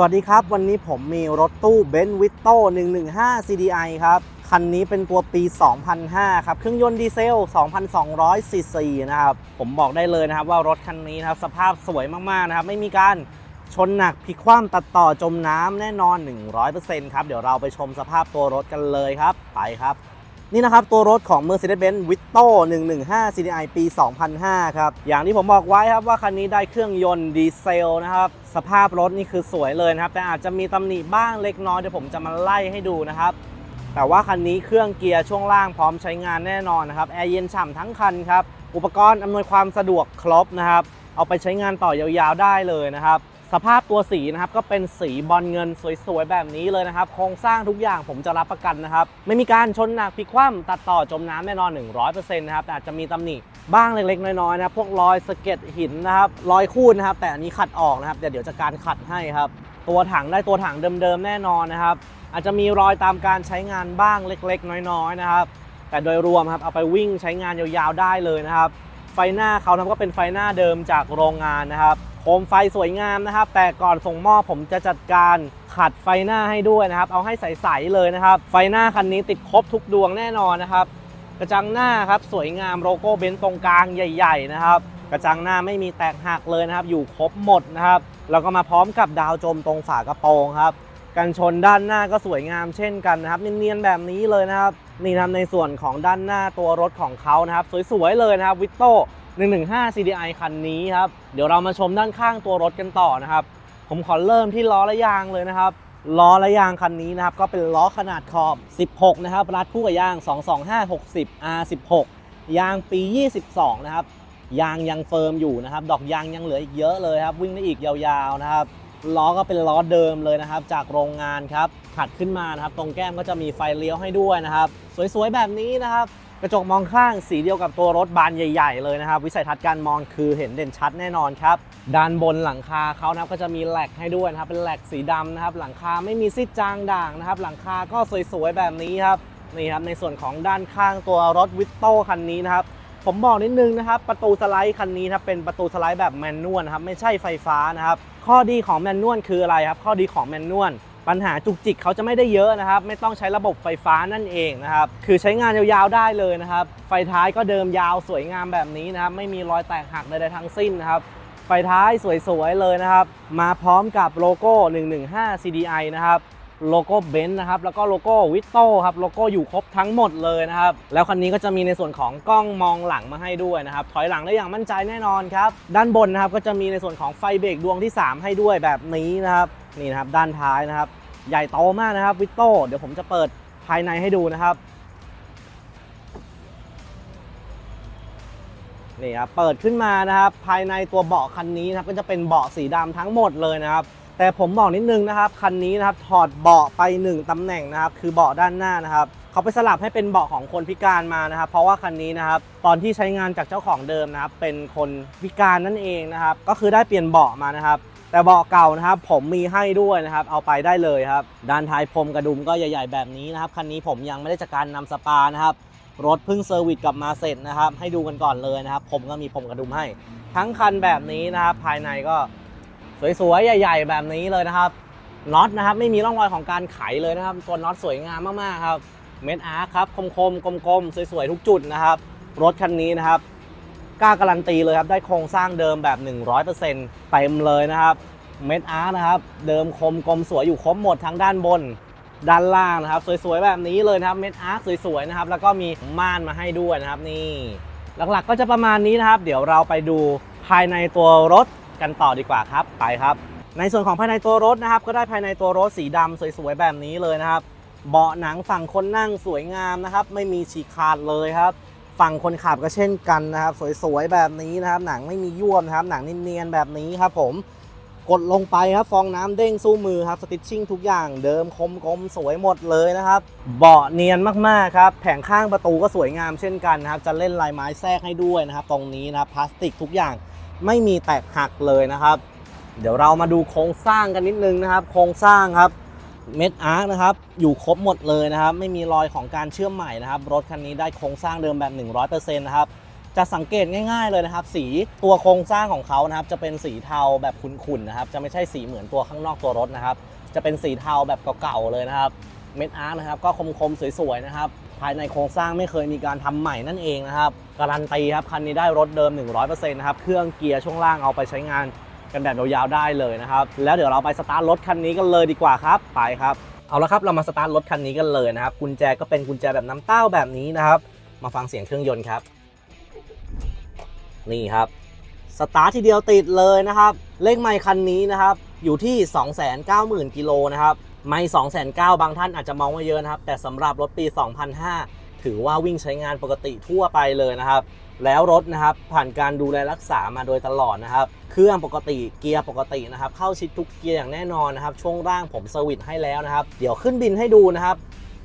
สวัสดีครับ วันนี้ผมมีรถตู้ b e n z v i t o 115 CDI ครับ คันนี้เป็นตัวปี 2005 ครับ เครื่องยนต์ดีเซล 2,200 ซีซีนะครับ ผมบอกได้เลยนะครับว่ารถคันนี้นะครับ สภาพสวยมาก ๆ นะครับ ไม่มีการชนหนักพลิกคว่ำตัดต่อจมน้ำแน่นอน 100%ครับ เดี๋ยวเราไปชมสภาพตัวรถกันเลยครับ ไปครับ นี่นะครับ ตัวรถของ Mercedes-Benz Vito 115 CDI ปี 2005 ครับ อย่างที่ผมบอกไว้ครับว่าคันนี้ได้เครื่องยนต์ดีเซลนะครับ สภาพรถนี่คือสวยเลยนะครับ แต่อาจจะมีตำหนิบ้างเล็กน้อยเดี๋ยวผมจะมาไล่ให้ดูนะครับ แต่ว่าคันนี้เครื่องเกียร์ช่วงล่างพร้อมใช้งานแน่นอนนะครับแอร์เย็นฉ่ำทั้งคันครับอุปกรณ์อำนวยความสะดวกครบนะครับเอาไปใช้งานต่อยาวๆได้เลยนะครับ สภาพตัวสีนะครับก็เป็นสีบอลเงินสวยๆแบบนี้เลยนะครับ โครงสร้างทุกอย่างผมจะรับประกันนะครับ ไม่มีการชนหนักพลิกคว่ำตัดต่อจมน้ำแน่นอน 100%นะครับแต่อาจจะมีตำหนิบ้างเล็กๆ น้อยๆนะพวกรอยสะเก็ดหินนะครับรอยคูดนะครับ แต่อันนี้ขัดออกนะครับ เดี๋ยวเดี๋ยวจะการขัดให้ครับ ตัวถังได้ตัวถังเดิมๆแน่นอนนะครับ อาจจะมีรอยตามการใช้งานบ้างเล็กๆ น้อยๆนะครับ แต่โดยรวมครับเอาไปวิ่งใช้งานยาวๆได้เลยนะครับ ไฟหน้าเขานะก็เป็นไฟหน้าเดิมจากโรงงานนะครับ โคมไฟสวยงามนะครับ แต่ก่อนส่งมอบผมจะจัดการขัดไฟหน้าให้ด้วยนะครับ เอาให้ใสๆเลยนะครับ ไฟหน้าคันนี้ติดครบทุกดวงแน่นอนนะครับ กระจังหน้าครับสวยงามโลโก้เบนซ์ตรงกลางใหญ่ๆนะครับ กระจังหน้าไม่มีแตกหักเลยนะครับ อยู่ครบหมดนะครับแล้วก็มาพร้อมกับดาวจมตรงฝากระโปรงครับกันชนด้านหน้าก็สวยงามเช่นกันนะครับ เนียนๆแบบนี้เลยนะครับ นี่ทำในส่วนของด้านหน้าตัวรถของเขานะครับ สวยๆเลยนะครับวิตโต้ 115 CDI คันนี้ครับ เดี๋ยวเรามาชมด้านข้างตัวรถกันต่อนะครับ ผมขอเริ่มที่ล้อและยางเลยนะครับ ล้อและยางคันนี้นะครับ ก็เป็นล้อขนาดขอบ 16 นะครับ รัดคู่กับยาง 22560 R16 ยางปี 22 นะครับ ยางยังเฟิร์มอยู่นะครับ ดอกยางยังเหลืออีกเยอะเลยครับ วิ่งได้อีกยาวๆนะครับ ล้อก็เป็นล้อเดิมเลยนะครับ จากโรงงานครับ ขัดขึ้นมานะครับ ตรงแก้มก็จะมีไฟเลี้ยวให้ด้วยนะครับ สวยๆแบบนี้นะครับ กระจกมองข้างสีเดียวกับตัวรถบานใหญ่ ๆ เลยนะครับ วิสัยทัศน์การมองคือเห็นเด่นชัดแน่นอนครับ ด้านบนหลังคาเขานะครับก็จะมีแหลกให้ด้วยนะครับ เป็นแหลกสีดำนะครับ หลังคาไม่มีซิดจางด่างนะครับ หลังคาก็สวยๆแบบนี้ครับนี่ครับในส่วนของด้านข้างตัวรถวิตโต้คันนี้นะครับผมบอกนิดนึงนะครับประตูสไลด์คันนี้นะครับเป็นประตูสไลด์แบบแมนนวลนะครับไม่ใช่ไฟฟ้านะครับข้อดีของแมนนวลคืออะไรครับ ข้อดีของแมนนวล ปัญหาจุกจิกเขาจะไม่ได้เยอะนะครับ ไม่ต้องใช้ระบบไฟฟ้านั่นเองนะครับ คือใช้งานยาวๆได้เลยนะครับ ไฟท้ายก็เดิมยาวสวยงามแบบนี้นะครับ ไม่มีรอยแตกหักใดๆทั้งสิ้นนะครับ ไฟท้ายสวยๆเลยนะครับ มาพร้อมกับโลโก้ 115 CDI นะครับโลโก้เบนซ์นะครับแล้วก็โลโก้วิตโต้ครับโลโก้อยู่ครบทั้งหมดเลยนะครับ แล้วคันนี้ก็จะมีในส่วนของกล้องมองหลังมาให้ด้วยนะครับ ถอยหลังได้อย่างมั่นใจแน่นอนครับ ด้านบนนะครับก็จะมีในส่วนของไฟเบรกดวงที่ 3 ให้ด้วยแบบนี้นะครับ นี่นะครับด้านท้ายนะครับ ใหญ่โตมากนะครับวิตโต้เดี๋ยวผมจะเปิดภายในให้ดูนะครับนี่ครับเปิดขึ้นมานะครับ ภายในตัวเบาะคันนี้นะครับก็จะเป็นเบาะสีดำทั้งหมดเลยนะครับ แต่ผมบอกนิดนึงนะครับคันนี้นะครับถอดเบาะไป 1ตำแหน่งนะครับ คือเบาะด้านหน้านะครับเขาไปสลับให้เป็นเบาะของคนพิการมานะครับ เพราะว่าคันนี้นะครับ ตอนที่ใช้งานจากเจ้าของเดิมนะครับ เป็นคนพิการนั่นเองนะครับ ก็คือได้เปลี่ยนเบาะมานะครับ แต่เบาะเก่านะครับ ผมมีให้ด้วยนะครับ เอาไปได้เลยครับ ด้านท้ายพรมกระดุมก็ใหญ่ ๆ แบบนี้นะครับ คันนี้ผมยังไม่ได้จัดการนำสปานะครับ รถเพิ่งเซอร์วิสกลับมาเสร็จนะครับ ให้ดูกันก่อนเลยนะครับ ผมก็มีพรมกระดุมให้ ทั้งคันแบบนี้นะครับ ภายในก็สวยๆ ใหญ่ ๆ แบบนี้เลยนะครับ น็อตนะครับ ไม่มีร่องรอยของการไขเลยนะครับ ตัวน็อตสวยงามมากๆครับ เม็ดอาร์ครับ คมๆ กลมๆ สวยๆ ทุกจุดนะครับ รถคันนี้นะครับ กล้าการันตีเลยครับได้โครงสร้างเดิมแบบ 100%เต็มเลยนะครับเม็ดอาร์นะครับเดิมคมกลมสวยอยู่ครบหมดทั้งด้านบนด้านล่างนะครับ สวยๆแบบนี้เลยนะครับเม็ดอาร์สวยๆนะครับแล้วก็มีม่านมาให้ด้วยนะครับนี่หลักๆก็จะประมาณนี้นะครับ เดี๋ยวเราไปดูภายในตัวรถกันต่อดีกว่าครับไปครับ ในส่วนของภายในตัวรถนะครับ ก็ได้ภายในตัวรถสีดำสวยๆแบบนี้เลยนะครับ เบาะหนังฝั่งคนนั่งสวยงามนะครับ ไม่มีฉีกขาดเลยครับ ฝั่งคนขับก็เช่นกันนะครับ สวยๆแบบนี้นะครับ หนังไม่มียวมนะครับ หนังเนียนๆแบบนี้ครับผมกดลงไปครับฟองน้ำเด้งสู้มือครับสติชชิ่งทุกอย่างเดิมคมกลมสวยหมดเลยนะครับ เบาะเนียนมากๆครับแผงข้างประตูก็สวยงามเช่นกันนะครับ จะเล่นลายไม้แทรกให้ด้วยนะครับ ตรงนี้นะครับพลาสติกทุกอย่างไม่มีแตกหักเลยนะครับ เดี๋ยวเรามาดูโครงสร้างกันนิดนึงนะครับ โครงสร้างครับ เม็ดอาร์คนะครับอยู่ครบหมดเลยนะครับ ไม่มีรอยของการเชื่อมใหม่นะครับ รถคันนี้ได้โครงสร้างเดิมแบบ 100%นะครับ จะสังเกตง่ายๆเลยนะครับ สีตัวโครงสร้างของเขานะครับ จะเป็นสีเทาแบบขุ่นๆนะครับ จะไม่ใช่สีเหมือนตัวข้างนอกตัวรถนะครับ จะเป็นสีเทาแบบเก่าๆเลยนะครับ เม็ดอาร์นะครับก็คมๆสวยๆนะครับภายในโครงสร้างไม่เคยมีการทำใหม่นั่นเองนะครับ การันตีครับคันนี้ได้รถเดิม 100%นะครับ เครื่องเกียร์ช่วงล่างเอาไปใช้งาน กันแบบยาวๆได้เลยนะครับ แล้วเดี๋ยวเราไปสตาร์ทรถคันนี้กันเลยดีกว่าครับไปครับเอาละครับเรามาสตาร์ทรถคันนี้กันเลยนะครับกุญแจก็เป็นกุญแจแบบน้ำเต้าแบบนี้นะครับ มาฟังเสียงเครื่องยนต์ครับ นี่ครับสตาร์ททีเดียวติดเลยนะครับ เลขไมค์คันนี้นะครับ อยู่ที่ 290,000กิโลนะครับไม่2 9 0 0 0บางท่านอาจจะมองว่าเยอะนะครับ แต่สำหรับรถปี 2005 ถือว่าวิ่งใช้งานปกติทั่วไปเลยนะครับ แล้วรถนะครับผ่านการดูแลรักษามาโดยตลอดนะครับ เครื่องปกติเกียร์ปกตินะครับ เข้าชิดทุกเกียร์อย่างแน่นอนนะครับ ช่วงล่างผมเซอร์วิสให้แล้วนะครับ เดี๋ยวขึ้นบินให้ดูนะครับ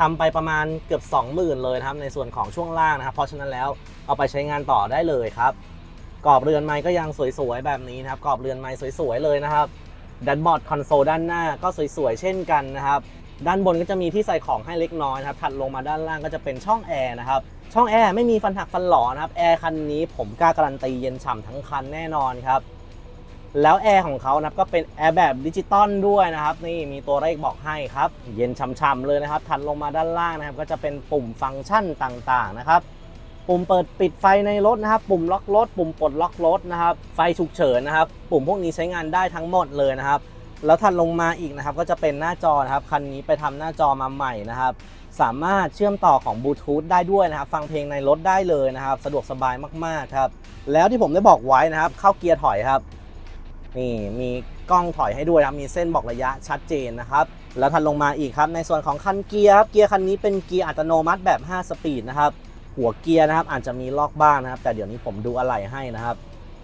ทำไปประมาณเกือบ 20,000 เลยนะครับในส่วนของช่วงล่างนะครับ เพราะฉะนั้นแล้วเอาไปใช้งานต่อได้เลยครับกรอบเรือนไม้ก็ยังสวยๆแบบนี้นะครับกรอบเรือนไม้สวยๆเลยนะครับดันบอร์ดคอนโซลด้านหน้าก็สวยๆเช่นกันนะครับด้านบนก็จะมีที่ใส่ของให้เล็กน้อยนะครับถัดลงมาด้านล่างก็จะเป็นช่องแอร์นะครับ ช่องแอร์ไม่มีฟันหักฟันหลอนะครับแอร์คันนี้ผมกล้าการันตีเย็นฉ่ำทั้งคันแน่นอนครับแล้วแอร์ของเขานะครับก็เป็นแอร์แบบดิจิตอลด้วยนะครับ นี่มีตัวเลขบอกให้ครับ เย็นช่ำๆเลยนะครับ ถัดลงมาด้านล่างนะครับ ก็จะเป็นปุ่มฟังก์ชันต่างๆนะครับ ปุ่มเปิดปิดไฟในรถนะครับ ปุ่มล็อกรถ ปุ่มปลดล็อกรถนะครับ ไฟฉุกเฉินนะครับ ปุ่มพวกนี้ใช้งานได้ทั้งหมดเลยนะครับ แล้วถัดลงมาอีกนะครับ ก็จะเป็นหน้าจอนะครับ คันนี้ไปทำหน้าจอมาใหม่นะครับ สามารถเชื่อมต่อของบลูทูธได้ด้วยนะครับฟังเพลงในรถได้เลยนะครับ สะดวกสบายมากๆครับแล้วที่ผมได้บอกไว้นะครับ เข้าเกียร์ถอยครับ นี่มีกล้องถอยให้ด้วยครับมีเส้นบอกระยะชัดเจนนะครับ แล้วถัดลงมาอีกครับ ในส่วนของคันเกียร์ครับเกียร์คันนี้เป็นเกียร์อัตโนมัติแบบ 5 สปีดนะครับ หัวเกียร์นะครับ อาจจะมีลอกบ้างนะครับ แต่เดี๋ยวนี้ผมดูอะไหล่ให้นะครับ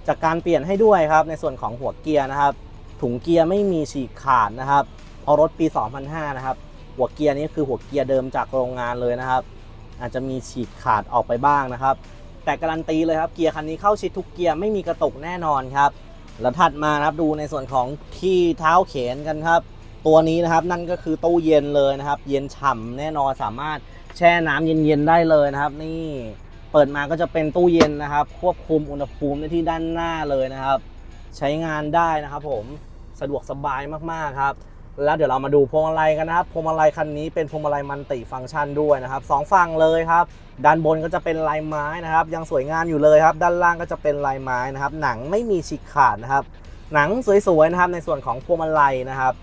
จากการเปลี่ยนให้ด้วยครับ ในส่วนของหัวเกียร์นะครับ ถุงเกียร์ไม่มีฉีกขาดนะครับเพราะรถปี 2005 นะครับ หัวเกียร์นี้คือหัวเกียร์เดิมจากโรงงานเลยนะครับ อาจจะมีฉีกขาดออกไปบ้างนะครับ แต่การันตีเลยครับเกียร์คันนี้เข้าชิดทุกเกียร์ไม่มีกระตุกแน่นอนครับ แล้วถัดมานะครับดูในส่วนของที่เท้าเขนกันครับ ตัวนี้นะครับนั่นก็คือตู้เย็นเลยนะครับ เย็นฉ่ำแน่นอนสามารถแช่น้ำเย็นๆได้เลยนะครับ นี่เปิดมาก็จะเป็นตู้เย็นนะครับ ควบคุมอุณหภูมิได้ที่ด้านหน้าเลยนะครับ ใช้งานได้นะครับ ผมสะดวกสบายมากๆครับ แล้วเดี๋ยวเรามาดูพวงมาลัยกันนะครับพวงมาลัยคันนี้เป็นพวงมาลัยมันติฟังก์ชันด้วยนะครับสองฝั่งเลยครับด้านบนก็จะเป็นลายไม้นะครับ ยังสวยงามอยู่เลยครับ ด้านล่างก็จะเป็นลายไม้นะครับ หนังไม่มีฉีกขาดนะครับ หนังสวยๆนะครับ ในส่วนของพวงมาลัยนะครับ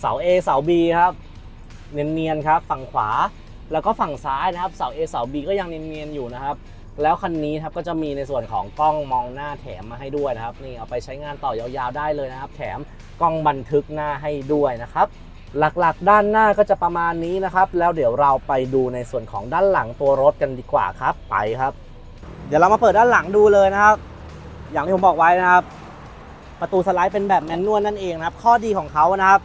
เสา A เสา B ครับเนียนๆครับ ฝั่งขวา แล้วก็ฝั่งซ้ายนะครับ เสา A เสา B ก็ยังเนียนๆอยู่นะครับ แล้วคันนี้ครับก็จะมีในส่วนของกล้องมองหน้าแถมมาให้ด้วยนะครับนี่เอาไปใช้งานต่อยาวๆได้เลยนะครับ แถมกล้องบันทึกหน้าให้ด้วยนะครับหลักๆ ด้านหน้าก็จะประมาณนี้นะครับ แล้วเดี๋ยวเราไปดูในส่วนของด้านหลังตัวรถกันดีกว่าครับไปครับ เดี๋ยวเรามาเปิดด้านหลังดูเลยนะครับ อย่างที่ผมบอกไว้นะครับ ประตูสไลด์เป็นแบบแมนนวลนั่นเองนะครับ ข้อดีของเขานะครับ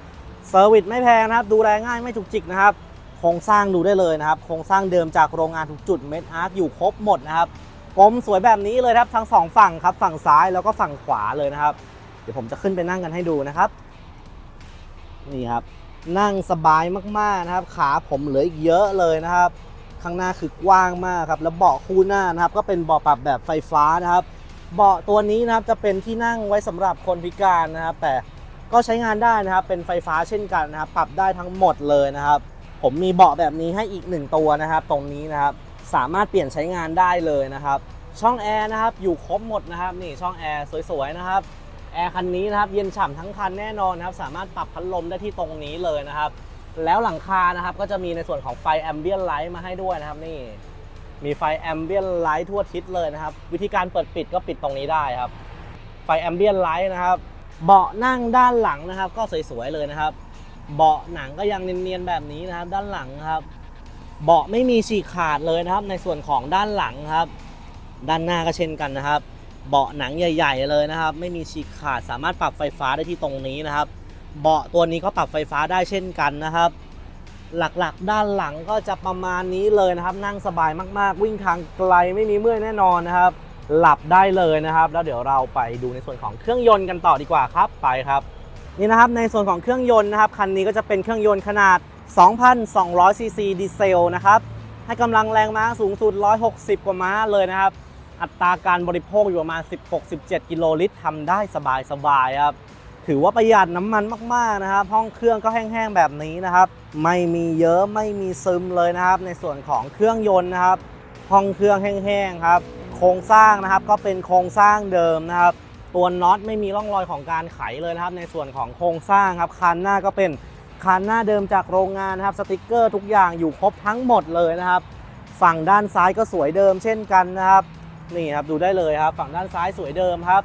เซอร์วิสไม่แพงนะครับ ดูแลง่ายไม่จุกจิกนะครับ โครงสร้างดูได้เลยนะครับ โครงสร้างเดิมจากโรงงานทุกจุดเม็ดอาร์ตอยู่ครบหมดนะครับกลมสวยแบบนี้เลยครับทั้งสองฝั่งครับ ฝั่งซ้ายแล้วก็ฝั่งขวาเลยนะครับ เดี๋ยวผมจะขึ้นไปนั่งกันให้ดูนะครับ นี่ครับ นั่งสบายมากๆนะครับ ขาผมเหลืออีกเยอะเลยนะครับ ข้างหน้าคือกว้างมากครับ แล้วเบาะคู่หน้านะครับ ก็เป็นเบาะปรับแบบไฟฟ้านะครับ เบาะตัวนี้นะครับจะเป็นที่นั่งไว้สำหรับคนพิการนะครับ แต่ก็ใช้งานได้นะครับ เป็นไฟฟ้าเช่นกันนะครับ ปรับได้ทั้งหมดเลยนะครับ ผมมีเบาะแบบนี้ให้อีกหนึ่งตัวนะครับ ตรงนี้นะครับสามารถเปลี่ยนใช้งานได้เลยนะครับ ช่องแอร์นะครับอยู่ครบหมดนะครับนี่ช่องแอร์สวยๆนะครับแอร์คันนี้นะครับเย็นฉ่ำทั้งคันแน่นอนนะครับ สามารถปรับพัดลมได้ที่ตรงนี้เลยนะครับ แล้วหลังคานะครับก็จะมีในส่วนของไฟแอมเบียนไลท์มาให้ด้วยนะครับนี่มีไฟแอมเบียนไลท์ทั่วทิศเลยนะครับ วิธีการเปิดปิดก็ปิดตรงนี้ได้ครับ ไฟแอมเบียนไลท์นะครับ เบาะนั่งด้านหลังนะครับ ก็สวยๆเลยนะครับ เบาะหนังก็ยังเนียนๆแบบนี้นะครับ ด้านหลังครับ เบาะไม่มีฉีกขาดเลยนะครับ ในส่วนของด้านหลังครับ ด้านหน้าก็เช่นกันนะครับ เบาะหนังใหญ่ ๆ เลยนะครับ ไม่มีฉีกขาดสามารถปรับไฟฟ้าได้ที่ตรงนี้นะครับ เบาะตัวนี้ก็ปรับไฟฟ้าได้เช่นกันนะครับ หลักๆ ด้านหลังก็จะประมาณนี้เลยนะครับ นั่งสบายมากๆ วิ่งทางไกลไม่มีเมื่อยแน่นอนนะครับหลับได้เลยนะครับ แล้วเดี๋ยวเราไปดูในส่วนของเครื่องยนต์กันต่อดีกว่าครับ ไปครับ นี่นะครับในส่วนของเครื่องยนต์นะครับคันนี้ก็จะเป็นเครื่องยนต์ขนาด 2,200 ซีซีดีเซลนะครับให้กำลังแรงม้าสูงสุด 160 กว่าม้าเลยนะครับ อัตราการบริโภคอยู่ประมาณ 16-17 กิโลลิตรทำได้สบายๆครับถือว่าประหยัดน้ำมันมากๆนะครับ ห้องเครื่องก็แห้งๆแบบนี้นะครับ ไม่มีเยอะไม่มีซึมเลยนะครับ ในส่วนของเครื่องยนต์นะครับ ห้องเครื่องแห้งๆครับ โครงสร้างนะครับก็เป็นโครงสร้างเดิมนะครับ ตัวน็อตไม่มีร่องรอยของการไขเลยนะครับ ในส่วนของโครงสร้างครับคันหน้าก็เป็นคันหน้าเดิมจากโรงงานนะครับสติกเกอร์ทุกอย่างอยู่ครบทั้งหมดเลยนะครับ ฝั่งด้านซ้ายก็สวยเดิมเช่นกันนะครับนี่ครับดูได้เลยครับ ฝั่งด้านซ้ายสวยเดิมครับ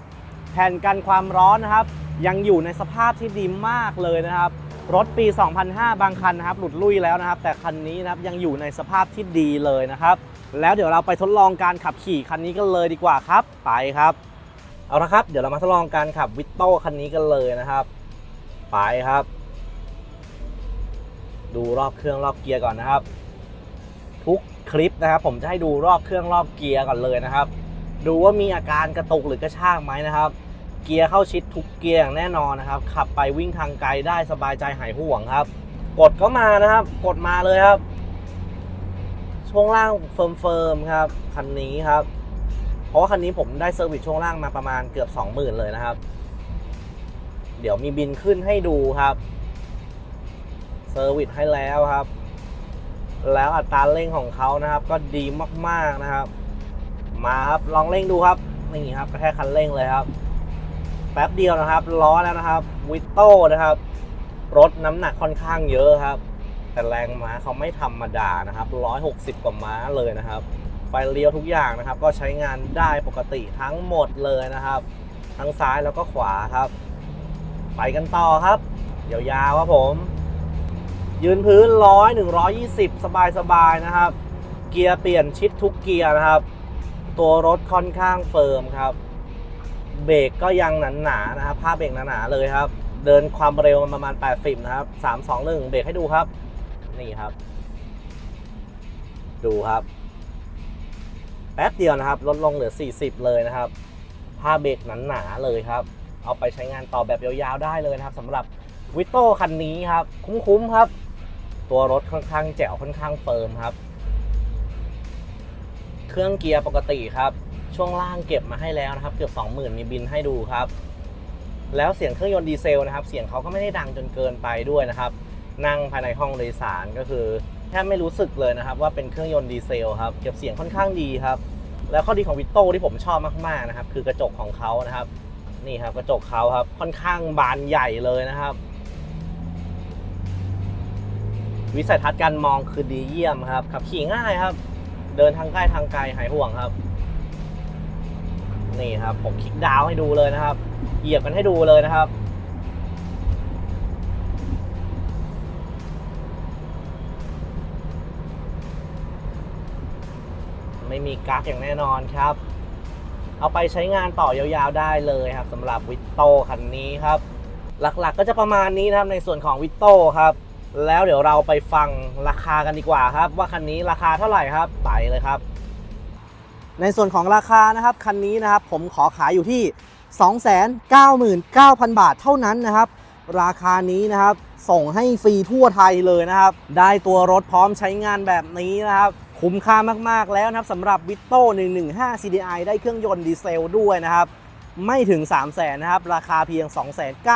แผ่นกันความร้อนนะครับ ยังอยู่ในสภาพที่ดีมากเลยนะครับ รถปี 2005 บางคันนะครับ หลุดลุ่ยแล้วนะครับ แต่คันนี้นะครับยังอยู่ในสภาพที่ดีเลยนะครับ แล้วเดี๋ยวเราไปทดลองการขับขี่คันนี้กันเลยดีกว่าครับ ไปครับ เอาละครับ เดี๋ยวเรามาทดลองการขับวิตโต้คันนี้กันเลยนะครับ ไปครับ ดูรอบเครื่องรอบเกียร์ก่อนนะครับ ทุกคลิปนะครับ ผมจะให้ดูรอบเครื่องรอบเกียร์ก่อนเลยนะครับ ดูว่ามีอาการกระตุกหรือกระชากไหมนะครับ เกียร์เข้าชิดทุกเกียร์อย่างแน่นอนนะครับ ขับไปวิ่งทางไกลได้สบายใจหายห่วงครับ กดก็มานะครับ กดมาเลยครับ ช่วงล่างเฟิร์มๆครับคันนี้ครับ เพราะว่าคันนี้ผมได้เซอร์วิสช่วงล่างมาประมาณเกือบ 20,000 เลยนะครับ เดี๋ยวมีบินขึ้นให้ดูครับเซอร์วิสให้แล้วครับ แล้วอัตราเร่งของเขานะครับ ก็ดีมากๆนะครับ มาครับลองเร่งดูครับนี่ครับกระแทกคันเร่งเลยครับ แป๊บเดียวนะครับล้อแล้วนะครับวิตโต้นะครับรถน้ำหนักค่อนข้างเยอะครับ แต่แรงม้าเขาไม่ธรรมดานะครับ 160 กว่าม้าเลยนะครับ ไฟเลี้ยวทุกอย่างนะครับ ก็ใช้งานได้ปกติทั้งหมดเลยนะครับ ทั้งซ้ายแล้วก็ขวาครับ ไปกันต่อครับยาวๆครับผม ยืนพื้นร้อยหนึ่งร้อยี่สิบสบายสบายๆนะครับ เกียร์เปลี่ยนชิดทุกเกียร์นะครับ ตัวรถค่อนข้างเฟิร์มครับ เบรกก็ยังหนาๆนะครับผ้าเบรกหนาๆเลยครับ เดินความเร็วประมาณ 80 นะครับ3 2 1 เบรกให้ดูครับ นี่ครับ ดูครับ แป๊บเดียวนะครับ ลดลงเหลือ 40 เลยนะครับ ผ้าเบรกหนาๆเลยครับ เอาไปใช้งานต่อแบบยาวๆได้เลยนะครับสำหรับวิโต้คันนี้ครับ คุ้มๆครับ ตัวรถค่อนข้างแจ๋วค่อนข้างเฟิร์มครับ เครื่องเกียร์ปกติครับ ช่วงล่างเก็บมาให้แล้วนะครับ เกือบ 20,000 มีบินให้ดูครับ แล้วเสียงเครื่องยนต์ดีเซลนะครับ เสียงเขาก็ไม่ได้ดังจนเกินไปด้วยนะครับ นั่งภายในห้องโดยสารก็คือ แทบไม่รู้สึกเลยนะครับว่าเป็นเครื่องยนต์ดีเซลครับเก็บเสียงค่อนข้างดีครับ แล้วข้อดีของวิตโต้ที่ผมชอบมากๆนะครับ คือกระจกของเขานะครับ นี่ครับกระจกเขาครับค่อนข้างบานใหญ่เลยนะครับ วิสัยทัศน์การมองคือดีเยี่ยมครับขับขี่ง่ายครับ เดินทางใกล้ทางไกลหายห่วงครับ นี่ครับผมคลิกดาวให้ดูเลยนะครับ เหยียบกันให้ดูเลยนะครับ ไม่มีกั๊กอย่างแน่นอนครับ เอาไปใช้งานต่อยาวๆได้เลยครับสำหรับวิตโตคันนี้ครับ หลักๆก็จะประมาณนี้นะครับในส่วนของวิตโตครับ แล้วเดี๋ยวเราไปฟังราคากันดีกว่าครับ ว่าคันนี้ราคาเท่าไหร่ครับไปเลยครับ ในส่วนของราคานะครับคันนี้นะครับ ผมขอขายอยู่ที่ 299,000 บาทเท่านั้นนะครับราคานี้นะครับ ส่งให้ฟรีทั่วไทยเลยนะครับ ได้ตัวรถพร้อมใช้งานแบบนี้นะครับ คุ้มค่ามาก ๆ แล้วนะครับสำหรับวิตโต้ 115 CDI ได้เครื่องยนต์ดีเซลด้วยนะครับ ไม่ถึง 3 0 0 0 0นนะครับ ราคาเพียง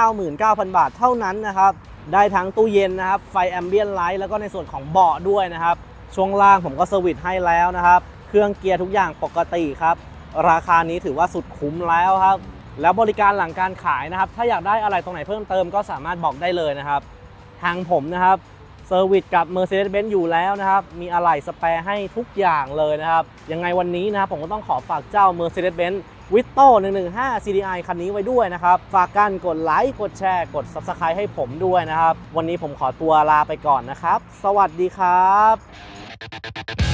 299,000 บาทเท่านั้นนะครับ ได้ทั้งตู้เย็นนะครับ ไฟแอมเบียนไลท์แล้วก็ในส่วนของเบาะด้วยนะครับ ช่วงล่างผมก็เซอร์วิสให้แล้วนะครับ เครื่องเกียร์ทุกอย่างปกติครับ ราคานี้ถือว่าสุดคุ้มแล้วครับ แล้วบริการหลังการขายนะครับ ถ้าอยากได้อะไรตรงไหนเพิ่มเติมก็สามารถบอกได้เลยนะครับ ทางผมนะครับ เซอร์วิสกับ Mercedes-Benz อยู่แล้วนะครับ มีอะไหล่สแปร์ให้ทุกอย่างเลยนะครับ ยังไงวันนี้นะครับผมก็ต้องขอฝากเจ้า Mercedes-Benz v i t o 115 CDI คันนี้ไว้ด้วยนะครับ ฝากกันกดไลค์ กดแชร์ กด Subscribe ให้ผมด้วยนะครับ วันนี้ผมขอตัวลาไปก่อนนะครับ สวัสดีครับ